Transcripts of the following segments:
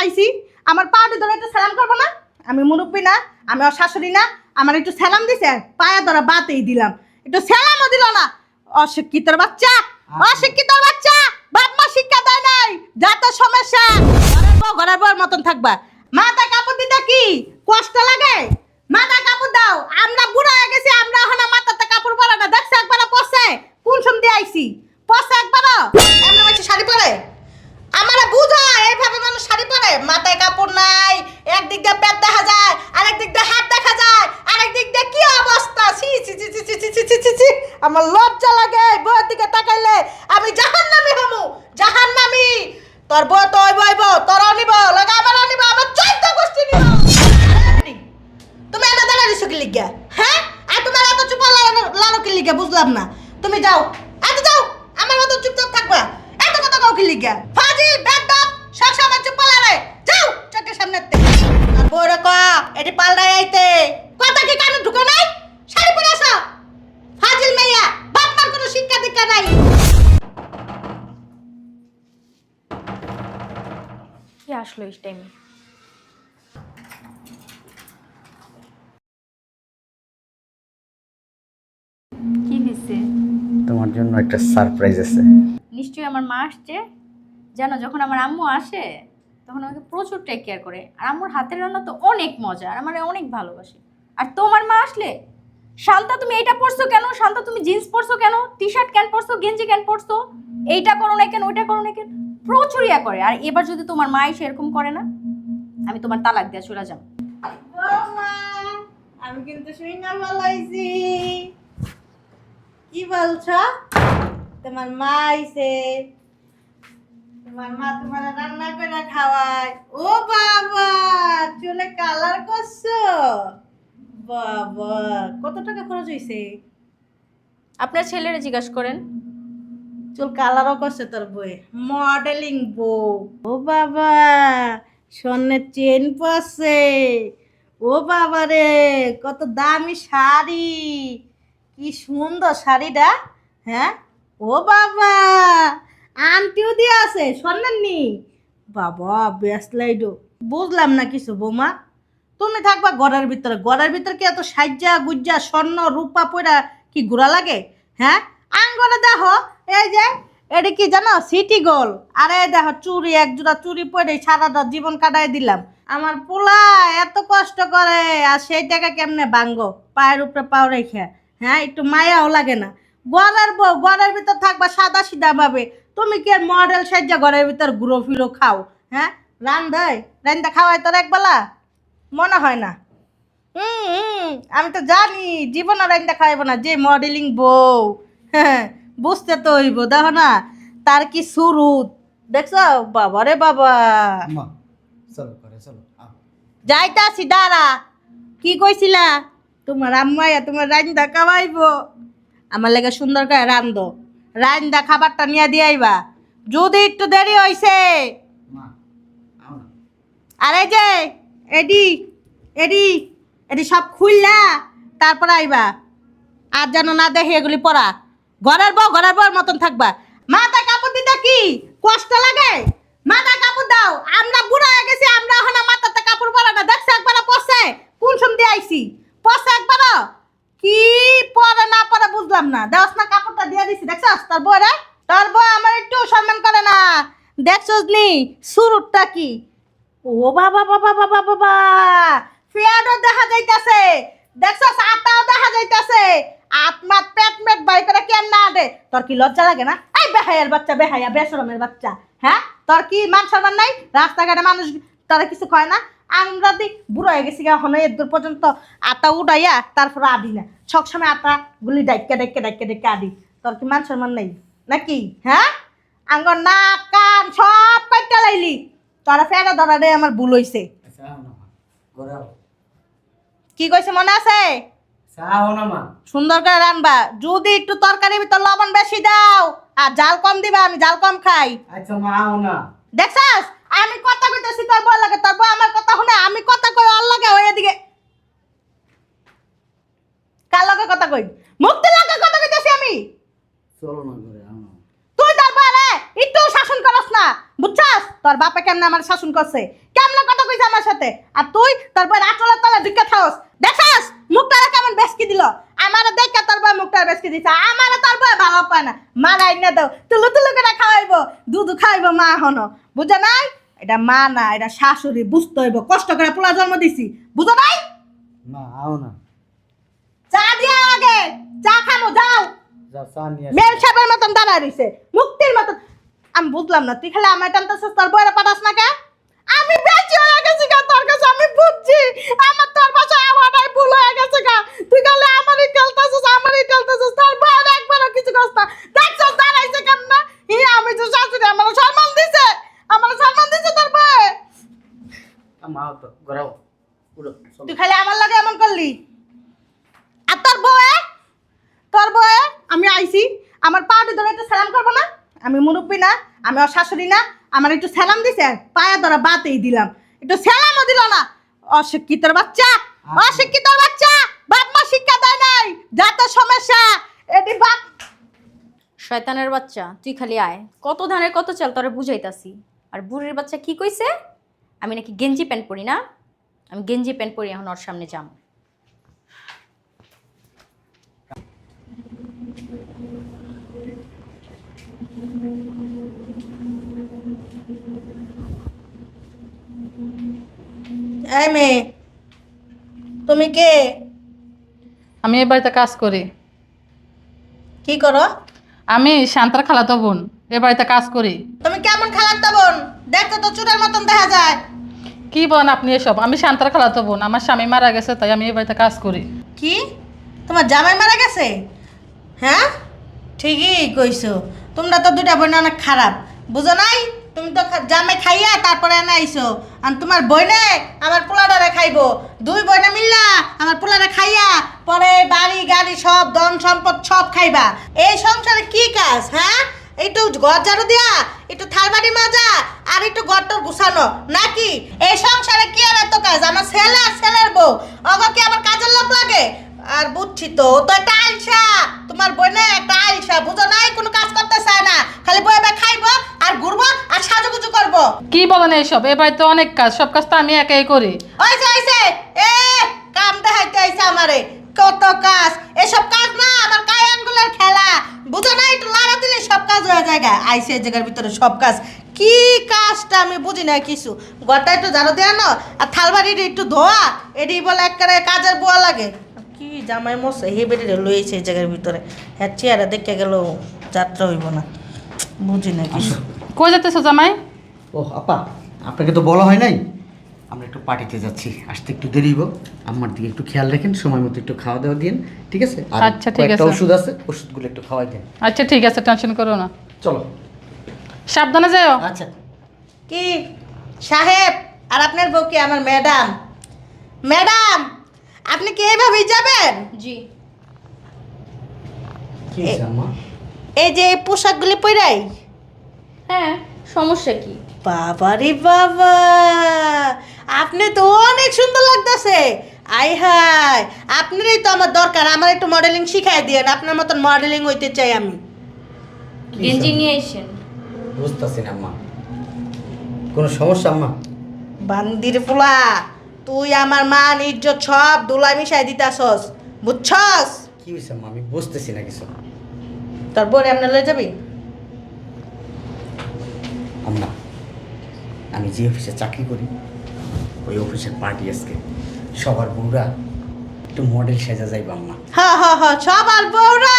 আইছি আমার পাউডি ধরে একটু সালাম করব না? আমি মুরব্বী না আমি ওর শাশুড়ি না আমার একটু সালাম দিছে পায়া ধরা বাতেই দিলাম। একটু সালামও দিল না। অশিক্ষিতর বাচ্চা অশিক্ষিতর বাচ্চা বাপ মা শিক্ষা দেয় নাই যা তো সমস্যা। ঘরের বউ ঘরের বউর মতন থাকবা। মাথায় কাপড় দিতে কি কষ্ট লাগে? মাথায় কাপড় দাও আমরা বুড়া হয়ে গেছি আমরা এখন মাথাতে কাপড় পরে না। দেখছ একবার পরছে কোন দিয়ে আইছি? পরছে একবার এমন হচ্ছে শাড়ি পরে? আমারে বুঝা আমার কি আসলো এই টাইমে কি দিছে তোমার জন্য একটা সারপ্রাইজ আছে। নিশ্চয়ই আমার মা আসছে। জানো যখন আমার আম্মু আসে তখন আমাকে প্রচুর টেক কেয়ার করে। আর আম্মুর হাতের রান্না তো অনেক মজা আর আমার অনেক ভালোবাসে। আর তোমার মা আসলে শান্তা তুমি এইটা পরছো কেন? শান্তা তুমি জিন্স পরছো কেন? টি শার্ট কেন পরছো? গেঞ্জি কেন পরছো? এইটা করো না কেন ওইটা করো না কেন? প্রচুর ইয়া করে। আর এবার যদি তোমার মা এসে এরকম করে না আমি তোমার তালাক দিয়ে চলে যাব। আমি কিন্তু শুই না বলাইছি। কি বলছো? তোমার মা আইছে। তোমার মা তোমার রান্না করে খাওয়ায়। ও বাবা চুলে কালার করছ? বাবা কত টাকা খরচ হয়েছে আপনার ছেলেরা জিজ্ঞাসা করেন। চুল কালারও করছে তোর বই। মডেলিং বউ। ও বাবা স্বর্ণের চেন পরছে। ও বাবা রে, কত দামি শাড়ি। কি সুন্দর শাড়িটা হ্যাঁ? ও বাবা আন্টিও দিয়ে আছে, স্বর্ণের নি। বাবা বেস্ট লাইডো বুঝলাম না কিছু বৌমা। তুমি থাকবা ঘরের ভিতরে। ঘরের ভিতরে কি এত সাজ্জা গুজ্জা স্বর্ণ রূপা পয়রা কি ঘোরা লাগে হ্যাঁ? আঙ্গরে দেখো এই যে, এটা কি জানো? সিটি গোল আরে দেখো, চুরি, এক জোড়া চুরি পরে সারাটা জীবন কাটাই দিলাম। আমার পোলা এত কষ্ট করে, আর সেই টাকা কেমনে ভাঙ্গো পায়ের উপরে পাও রেখে। হ্যাঁ একটু মায়াও লাগে না। ঘরের বউ, ঘরের ভিতর থাকবা সাদা সিধা ভাবে। তুমি কি মডেল সাজ্জা ঘরের ভিতর ঘুরো ফিরো খাও? হ্যাঁ? রান্ধাই রান্দা খাওয়াই তোর একবেলা? মনে হয় না। হুম আমি তো জানি, জীবন একটা খাইব না, যে মডেলিং বউ। হ্যাঁ বুঝতে তো হইব দেখো না তার কি সুরুত? দেখছ? বাবা রে বাবা। চলো করে চলো যাইতাছি দাঁড়া। কি কইছিলা? তোমার আম্মাইয়া তোমার রান্দা খাওয়াইব। আমার লেগে সুন্দর করে রান্ধো। রান্দা খাবারটা নিয়ে দিয়ে আইবা। যদি একটু দেরি হইছে। আরে যে এডি এডি এডি সব খুললা তারপর আইবা। আর যেন না দেখে এগুলি পড়া। ঘরের বউ, ঘরের বউর মতন থাকবা। মাথা কাপড় দিতে কি কষ্ট লাগে? মাথা কাপড় দাও। আমরা বুড়া হয়ে গেছি, আমরা এখন মাথাতে কাপড় পরে না। দেখছে একবার পরছে? কোন সম দিয়ে আইছি? পরছে একবার? কি পরে না পরে বুঝলাম না। দেওয়াস না, কাপড়টা দিয়ে দিছি। দেখছস? তোর বউ রে তোর বউ আমার একটু সম্মান করে না। দেখছস নি? সুরুটটা কি? ও বাবা বাবা বাবা বাবা। ফেয়ারও দেখা যাইতাছে। দেখছস আটাও দেখা যাইতাছে। আত্মা পেট মেট বাই করে কেন না দে? তোর কি লজ্জা লাগে না? এই বেহায়ার বাচ্চা, বেহায়া বেসরমের বাচ্চা হ্যাঁ? তোর কি মান সম্মান নাই? রাস্তাঘাটে মানুষ তারা কিছু কয় না? আমরা দি বুড়ো হয়ে গেছি এখন এর দূর পর্যন্ত আটা উড়াইয়া তারপর আদি না। সবসময় আটা গুলি ডাইকে ডাইকে ডাইকে ডাইকে আদি। তোর কি মান সম্মান নাই? নাকি? হ্যাঁ? আঙ্গর নাক, কান সব কাইটা লাইলি। তোরা ফেরা ধরা রে আমার ভুল হইছে। আচ্ছা কি কইছে মনে আছে? আও না মা। সুন্দর করে রানবা। যদি একটু তরকারির ভিতর লবণ বেশি দাও আর জাল কম দিবা আমি জাল কম খাই। আচ্ছা মা আও না। দেখছাস? আমি কথা কইতেছি তোর বল লাগে তোর বউ আমার কথা শুনে আমি কথা কই আর লাগে ওই এদিকে। কার লগে কথা কই? মুক্তি লাগে কথা কইতেছি আমি। চলো না ঘরে না তুই একটু শাসন করস না বুঝছাস? তোর বাপে কেমনে আমার শাসন করছে? আমার সাথে? আর তুই তোর বই আচলের তলে ঢুকে থাকস। দেখাস মুখটা কেমন বেসকি দিল? আমার দেখা তোর বই মুখটা বেসকি দিছে। আমার তোর বই ভালো পায় না। মারাই না দাও তুলু তুলু করে খাওয়াইবো। দুধ খাওয়াইবো মা হনো বুঝে নাই? এটা মা না এটা শাশুড়ি বুঝতে হইব। কষ্ট করে পোলা জন্ম দিছি। বুঝো নাই? মা আও না। চা দিয়া আগে। চা খামো যাও। সাপের মতন দাঁড়ায় রইছে। মুক্তির মতন আমি বুঝলাম না তুই খালি আমার টানতেছিস তোর বইয়ের পাঠাস না কে? আমি বেঁচে হয়ে গেছি গা তোর কাছে আমি বুঝছি। আমার তোর পাশে আমারটাই ভুল হয়ে গেছে গা। তুই খালি আমারই খেলতেছিস আমারই খেলতেছিস তোর বইয়ের একবারও কিছু কষ্ট না। দেখছিস দাঁড়াইছে কেন না ই আমি তো শাশুড়ি আমার সম্মান দিছে। আমার সম্মান দিছে তোর বই তুই খালি আমার লাগে এমন করলি আর তোর বউয়ে তোর বউয়ে আমি আইছি আমার পাউডি ধরে একটু সালাম করব না? আমি মুরব্বী না আমি ওর শাশুড়ি না আমার একটু সালাম দিছে পায়া ধরা বাতেই দিলাম। একটু সালামও দিল না। অশিক্ষিতর বাচ্চা অশিক্ষিতর বাচ্চা বাপ মা শিক্ষা দেয় নাই যাতে সমস্যা। এটি বাপ শয়তানের বাচ্চা তুই খালি আয়। কত ধানের কত চাল তোরে বুঝাইতাছি। আর বুড়ির বাচ্চা কি কইছে? আমি নাকি গেঞ্জি প্যান্ট পরি না? আমি গেঞ্জি প্যান্ট পরি এখন ওর সামনে যাম। এই মেয়ে তুমি কে? আমি এই বাড়িতে কাজ করি। কি করো? আমি শান্তার খালাতো বোন এ বাড়িতে কাজ করি। তুমি কেমন খালাক্তা বোন? দেখতে তো চুরের মতন দেখা যায়। কি বলেন আপনি এসব? আমি শান্তার খালাতো বোন আমার স্বামী মারা গেছে তাই আমি এই বাড়িতে কাজ করি। কি? তোমার জামাই মারা গেছে? হ্যাঁ? ঠিকই কইছো। তোমরা তো দুটা বোন অনেক খারাপ বুঝো নাই? তুমি তো জামাই খাইয়া তারপরে এনে আইছো। আর তোমার বইনে আমার পোলাডারে খাইবো। দুই বইনে মিল্লা, আমার পোলাডা খাইয়া পরে বাড়ি, গাড়ি সব, ধন সম্পদ সব খাইবা। এই সংসারে কি কাজ হ্যাঁ? একটু ঘর ঝাড়ু দিয়া একটু থালবাড়ি মাজা, আর একটু ঘরটর গুছানো, নাকি? এই সংসারে কি আর এত কাজ? আমার ছেলে আর ছেলের বউ। অগ কি আমার কাজের লোক লাগে? আর বুঝছি তো তো একটা আলসা। তোমার বইনে একটা আলসা, বুঝো নাই কোনো কাজ করতে চায় না খালি বয়ে বয়ে খাইবো আর ঘুরবো আর সাজুগুজু করব কি বলেন এইসব এ বাড়িতে অনেক কাজ সব কাজ তো আমি একাই করি। ওইসে ওইসে এ কাম দেখাইতে আইসে আমারে। কত কাজ। এসব কাজ না আমার কায়ানগুলোর খেলা। বুঝো না একটু লাড়া দিলে সব কাজ হয়ে যায় গা। আইসে জায়গার ভিতরে সব কাজ। কি কাজটা আমি বুঝি না কিছু। ঘরটা একটু ঝাড়ু দেওয়া না আর থালবাড়িটা একটু ধোয়া। এটি বলে একবারে কাজের বোয়া লাগে। কি জামাই মশা হে বেটে লইছে এই জায়গার ভিতরে। হ্যাঁ চেয়ারে দেখে গেল যাত্রা হইব না। বুঝি না কিছু। কই যেতেছো জামাই? ও আপা আপনাকে তো বলা হয় নাই? আমরা একটু পার্টিতে যাচ্ছি আসতে একটু দেরি হইব। আমার দিকে একটু খেয়াল রাখেন সময় মতো একটু খাওয়া দাওয়া দিন ঠিক আছে? আর আচ্ছা, ঠিক আছে। ওষুধ আছে ওষুধগুলো একটু খাওয়াই দেন। আচ্ছা ঠিক আছে টেনশন করো না। চলো। সাবধানে যাও। আচ্ছা। কি? সাহেব আর আপনার বউ কি আমার ম্যাডাম? ম্যাডাম আপনি কি এইভাবেই যাবেন? জি। এই যে এই পোশাকগুলি পরাই হ্যাঁ সমস্যা কি? বাবা রে বাবা। আপনি তো অনেক সুন্দর লাগতেছে। আই হাই আপনারই তো আমার দরকার আমার একটু মডেলিং শিখাই দিয়েন আপনার মতন মডেলিং হইতে চাই আমি। গেঞ্জি নিয়ে এসেন বুঝতেছি না আম্মা। কোনো সমস্যা আম্মা? বান্দির পোলা তুই আমার মান ইজ্জত সব দুলাই মিশাই দিতাছস বুঝছস? কি হয়েছে আম্মা? আমি বুঝতেছি না কিছু। তারপরে আপনার লয়ে যাবি? আম্মা আমি যে অফিসে চাকরি করি ওই অফিসের পার্টি আজকে। সবার বউরা একটু মডেল সেজা যাইব আম্মা হা হা হা সবার বউরা!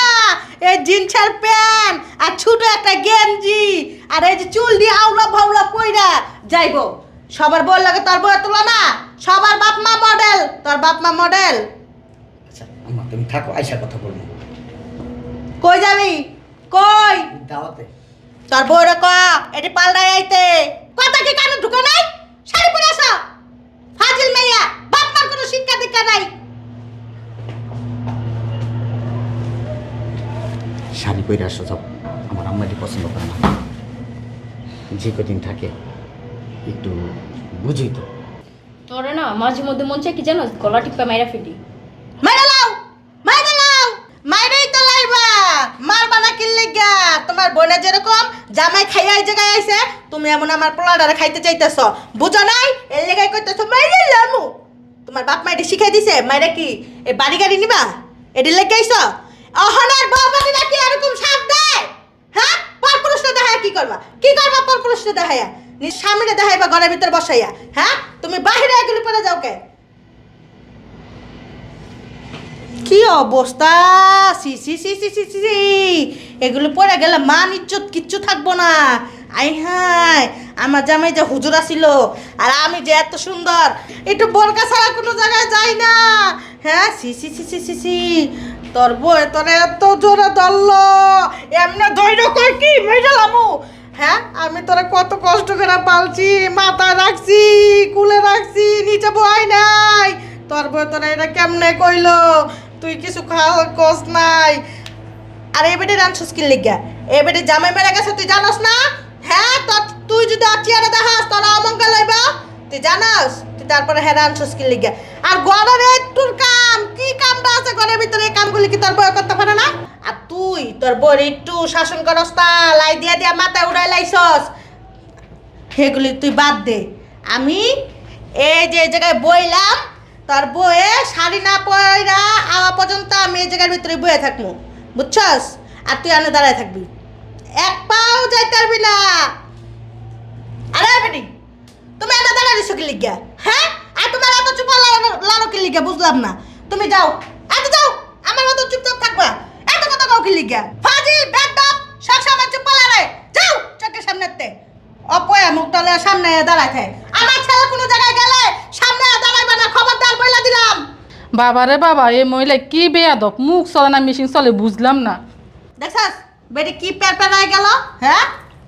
এই জিন্সের প্যান্ট আর ছোট একটা গেঞ্জি আর এই যে চুল দিয়ে আউলা ভাউলা কইরা যাইব। সবার বউর লাগে তোর বউয়ের তুলনা? সবার বাপ মা মডেল তোর বাপ মা মডেল আচ্ছা আম্মা তুমি থাকো আইসা কথা বলব। কই যাবি? কই? দাওয়াতে। তোর বউরে ক এটি পাল্টাই আইতে। কথা কি কানে ঢুকে নাই? শাড়ি পরে আসো। ফাজিল মেয়া বাপ মার কোনো শিক্ষা দীক্ষা নাই। শাড়ি পরে আসো সব আমার আম্মাটি পছন্দ করে না। যে কদিন থাকে একটু বুঝি তো। তোরে না মাঝে মধ্যে মন চায় কি জানো গলা টিপা মাইরা ফেটি মাইরা লাও মাইরা লাও মাইরাই তো লাইবা। মারবা না কিল্লে গা তোমার বোনে যেরকম জামাই খাইয়া এই জায়গায় আইছে, তুমি এমন আমার পোলাডারে খাইতে চাইতেছ। বুঝো নাই? এই জায়গায় কইতেছ, মাইরে লামু। তোমার বাপ মা এটা শিখাই দিছে, মাইরা কি এই বাড়ি গাড়ি নিবা? এটি লেগে আইছ? অহনার বাবাকে নাকি এরকম সাপ দেয়? হ্যাঁ? পর পুরুষটা দেখায় কি করবা? কি করবা পর পুরুষটা দেখাইয়া নিজ স্বামীরে দেখাইবা ঘরের ভিতর বসাইয়া হ্যাঁ? তুমি বাহিরে এগুলি পরে যাও কে? কি অবস্থা? সি সি সি সি সি সি। এগুলো পরে গেলে মান, ইজ্জত কিচ্ছু থাকব না। আই হাই আমার জামাই যে হুজুর ছিল আর আমি যে এত সুন্দর, একটু বোরকা ছাড়া কোনো জায়গায় যাই না। হ্যাঁ সি সি সি সি সি সি। তোর বই তোর এত জোরে ধরলো এমনি ধৈর্য কর কি? মেজালামু হ্যাঁ আমি তোরা কত কষ্ট করে পালছি, মাথায় রাখছি, কুলে রাখছি, নিচে বয় নাই। তোর বই তোরা এটা কেমনে কইলো? তুই কিছু খাওয়া কস নাই। আর এবারে রানছস কি লিগা? এবারে জামাই মেরে গেছে, তুই জানাস না? হ্যাঁ তোর তুই যদি আচিয়ারে দেখাস তোর অমঙ্গল হইব। তুই জানাস? তুই তারপরে হ্যাঁ রানছস কি লিগা? আর ঘরের একটুর কাম, কি কামটা আছে ঘরের ভিতরে? এই কামগুলি কি তোর বই করতে পারে না? আর তুই, তোর বই একটু শাসন করস তা, লাই দিয়া দিয়া মাথায় উড়াই লাইছস। সেগুলি তুই বাদ দে। আমি এই যে জায়গায় বইলাম তার বইয়ে শাড়ি না পয়রা আওয়া পর্যন্ত আমি এই জায়গার ভিতরে বয়ে থাকব বুঝছস? আর তুই আনে দাঁড়ায় থাকবি। এক পাও যাইতে পারবি না। আরে বেটি, তুমি এনে দাঁড়ায় দিছো কি লিগা? হ্যাঁ? আর তোমার এত চুপ লানো কি লিগা? বুঝলাম না। তুমি যাও। এত যাও। আমার মতো চুপচাপ থাকবা। এত কথা কাউ কি লিগা? ফাজিল বেদব, সব সময় চুপ লারে যাও চোখের সামনেতে। অপয়া মুখ তলে সামনে দাঁড়ায় থাকে। আমার ছেলে কোনো জায়গায় গেলে সামনে দাঁড়াইবে না খবরদার বইলা দিলাম বাবারে বাবা এই মহিলা কি বেয়াদব? মুখ চলে না মেশিন চলে বুঝলাম না। দেখছাস? বেটি কি পের পেরাই গেল? হ্যাঁ?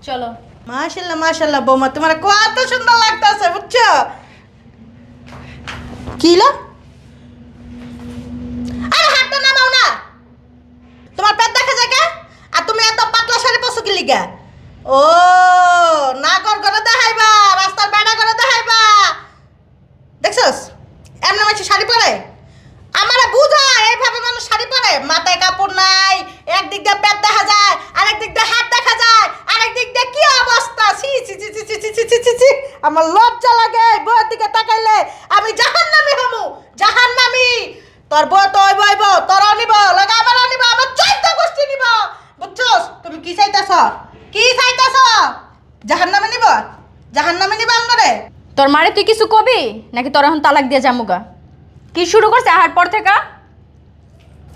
চলো। মাশাল্লাহ মাশাল্লাহ বৌমা তোমার কত সুন্দর লাগতেছে বুঝছ? কি লো আরে হাতটা নামাও না। তোমার পেট দেখা যায় কে? আর তুমি এত পাতলা শাড়ি পছু কি লিগা? ও নাগর করে দেখাইবা রাস্তার বেড়া করে দেখাইবা। দেখছস? এমন মাছি শাড়ি পরে আমারে বুঝা এইভাবে মানুষ শাড়ি পরে মাথায় কাপড় নাই একদিক দিয়ে পেট দেখা যায় আরেক দিক দিয়ে হাত দেখা যায় আরেক দিক দিয়ে কি অবস্থা? ছি ছি ছি ছি ছি ছি ছি ছি ছি আমার লজ্জা লাগে বউয়ের দিকে তাকাইলে। আমি জাহান্নামী হমু জাহান্নামী। তোর বউ তো ওই বইব তোরও নিব লগা আমারও নিব আমার চৈত্য গোষ্ঠী নিব। বুঝছস? তুমি কি চাইতেছ? কি চাইতেছ? জাহান্নামে নিব? জাহান্নামে নিব আমারে তোর মারে তুই কিছু কবি? নাকি তোর এখন তালাক দিয়ে জামুগা কি শুরু করছে আহার পর থেকে?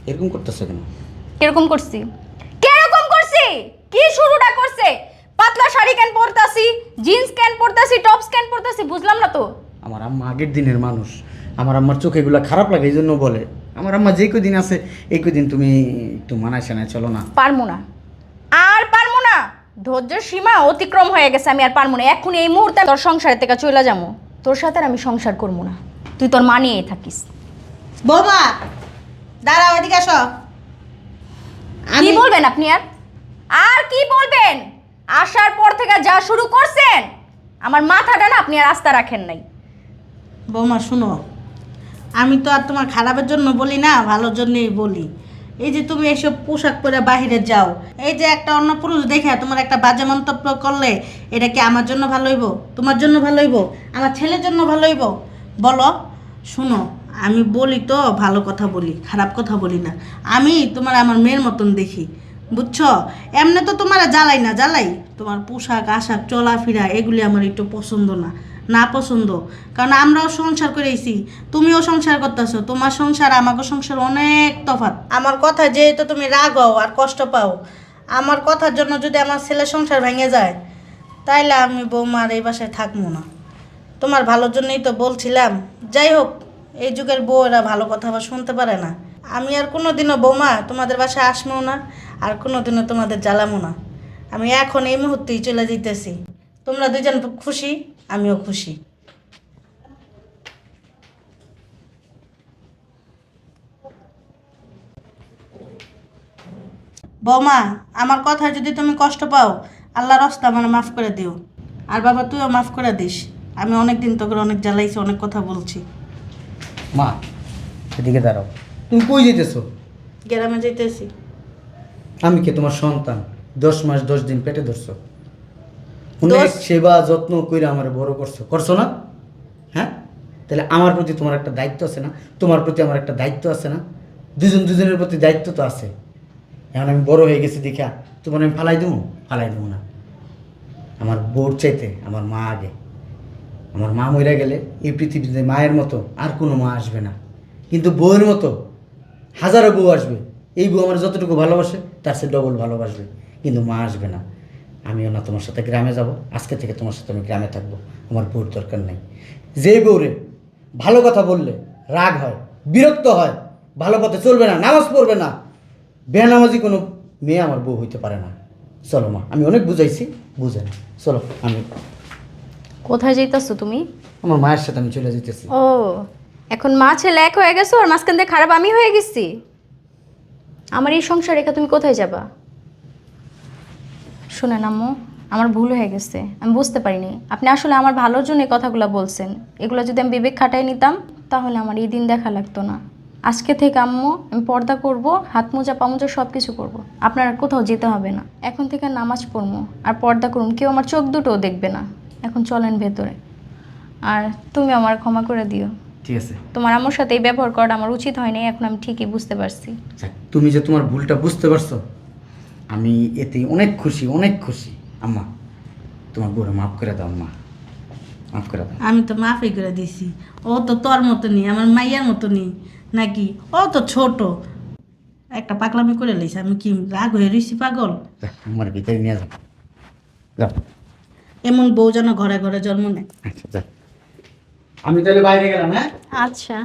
এরকম করতেছো কেন? কীরকম করছি? কীরকম করছি? কি শুরুটা করছে? পাতলা শাড়ি কেন পরতাছি? জিন্স কেন পরতাছি? টপস কেন পরতাছি? বুঝলাম না তো। আমার আম্মা আগের দিনের মানুষ। আমার আম্মার চোখে এগুলো খারাপ লাগে এই জন্য বলে। আমার আম্মা যে কদিন আছে এই কদিন তুমি একটু মানায় সানায় চলো না। পারমু না। আর পারমু না। ধৈর্যের সীমা অতিক্রম হয়ে গেছে আমি আর পারমু না। এখন এই মুহূর্তে তোর সংসারের থেকে চলে যাব। তোর সাথে আর আমি সংসার করব না। তুই তোর মা নিয়েই থাকিস। বৌমা দাঁড়াও এদিকে আসো। কি বলবেন আপনি আর? আর কি বলবেন? আসার পর থেকে যা শুরু করছেন আমার মাথাটা না আপনি আর আস্থা রাখেন নাই। বৌমা শুনো আমি তো আর তোমার খারাপের জন্য বলি না ভালোর জন্যই বলি। এই যে তুমি এইসব পোশাক পরে বাইরে যাও এই যে একটা অন্য পুরুষ দেখে তোমার একটা বাজে মন্তব্য করলে এটা কি আমার জন্য ভালো হইব? তোমার জন্য ভালো হইব? আমার ছেলের জন্য ভালো হইব? বলো শুনো আমি বলি তো, ভালো কথা বলি, খারাপ কথা বলি না। আমি তোমার আমার মেয়ের মতন দেখি, বুঝছ? এমনি তো তোমার জ্বালাই না, জ্বালাই। তোমার পোশাক, আশাক, চলাফেরা, এগুলি আমার একটু পছন্দ না না পছন্দ। কারণ আমরাও সংসার করেছি তুমিও সংসার করতেছো, তোমার সংসার, আমাকে সংসার অনেক তফাৎ। আমার কথা যেহেতু তুমি রাগ হও আর কষ্ট পাও, আমার কথার জন্য যদি আমার ছেলে সংসার ভেঙে যায়, তাইলে আমি বৌমার এই বাসায় থাকব না। তোমার ভালোর জন্যই তো বলছিলাম। যাই হোক এই যুগের বউয়েরা ভালো কথা আবার শুনতে পারে না। আমি আর কোনো দিনও বৌমা তোমাদের বাসায় আসব না, আর কোনো দিনও তোমাদের জ্বালামো না। আমি এখন এই মুহূর্তেই চলে যেতেছি তোমরা দুজন খুশি, আমিও খুশি। বৌমা, আমার কথা যদি তুমি কষ্ট পাও, আল্লাহর রাস্তা মানে মাফ করে দিও। আর বাবা, তুইও মাফ করে দিস। আমি অনেক দিন তোকে অনেক জ্বালাইছি, অনেক কথা বলছি। মা এদিকে দাঁড়াও। তুমি কই যেতেছো গ্রামে যেতেছি আমি কে? তোমার সন্তান। দশ মাস দশ দিন পেটে ধরছো। অনেক সেবা যত্ন করে আমার বড় করছ। করছ না? হ্যাঁ? তাহলে আমার প্রতি তোমার একটা দায়িত্ব আছে না? তোমার প্রতি আমার একটা দায়িত্ব আছে না? দুজন দুজনের প্রতি দায়িত্ব তো আছে। এখন আমি বড় হয়ে গেছি দেখা তোমার আমি ফালাই দেবো ফালাই দেবো না। আমার বোর চাইতে আমার মা আগে। আমার মা মরে গেলে এই পৃথিবীতে মায়ের মতো আর কোনো মা আসবে না। কিন্তু বউয়ের মতো হাজারো বউ আসবে। এই বউ আমার যতটুকু ভালোবাসে, তার সে ডবল ভালোবাসবে। কিন্তু মা আসবে না। আমিও না তোমার সাথে গ্রামে যাব, আজকে থেকে তোমার সাথে আমি গ্রামে থাকব। আমার বউর দরকার নেই। যে বউরে ভালো কথা বললে রাগ হয়, বিরক্ত হয়, ভালো পথে চলবে না, নামাজ পড়বে না, বেনামাজি কোনো মেয়ে আমার বউ হইতে পারে না। চলো মা, আমি অনেক বুঝাইছি বুঝে না চলো, আমি কোথায় যাইতাছো তুমি? আমার মায়ের সাথে আমি চলে যেতেছি ও এখন মা ছেলে এক হয়ে গেছো আর মাঝখান দিয়ে খারাপ আমি হয়ে গেছি? আমার এই সংসার রেখা তুমি কোথায় যাবা? শুনেন আম্মু আমার ভুল হয়ে গেছে আমি বুঝতে পারিনি। আপনি আসলে আমার ভালোর জন্য এই কথাগুলো বলছেন। এগুলো যদি আমি বিবেক খাটাই নিতাম তাহলে আমার এই দিন দেখা লাগতো না। আজকে থেকে আম্মু আমি পর্দা করব হাত মোজা পা মোজা সব কিছু করব। আপনার আর কোথাও যেতে হবে না। এখন থেকে নামাজ পড়ব আর পর্দা করুন কেউ আমার চোখ দুটোও দেখবে না। এখন চলেন ভেতরে। আর তুমি আমার ক্ষমা করে দিও। ঠিক আছে। তোমার আমার সাথে এই ব্যবহার করাটা আমার উচিত হয়নি এখন আমি ঠিকই বুঝতে পারছি। যাক, তুমি যে তোমার ভুলটা বুঝতে পারছ আমি এতে অনেক খুশি অনেক খুশি। আম্মা তোমার বউরে মাফ করে দাও আম্মা। মাফ করে দাও। আমি তো মাফি করে দিছি। ও তো তোর মতো নেই আমার মাইয়ার মতো নেই। নাকি ও তো ছোট। একটা পাগলামি করে লইছে আমি কি রাগ হয়ে রইছি পাগল? যাক, আমার ভিতরে নিয়ে যাও। যাও। এমন বউ যেন ঘরে ঘরে জন্ম নেয়। আচ্ছা আমি তাহলে বাইরে গেলাম হ্যাঁ? আচ্ছা।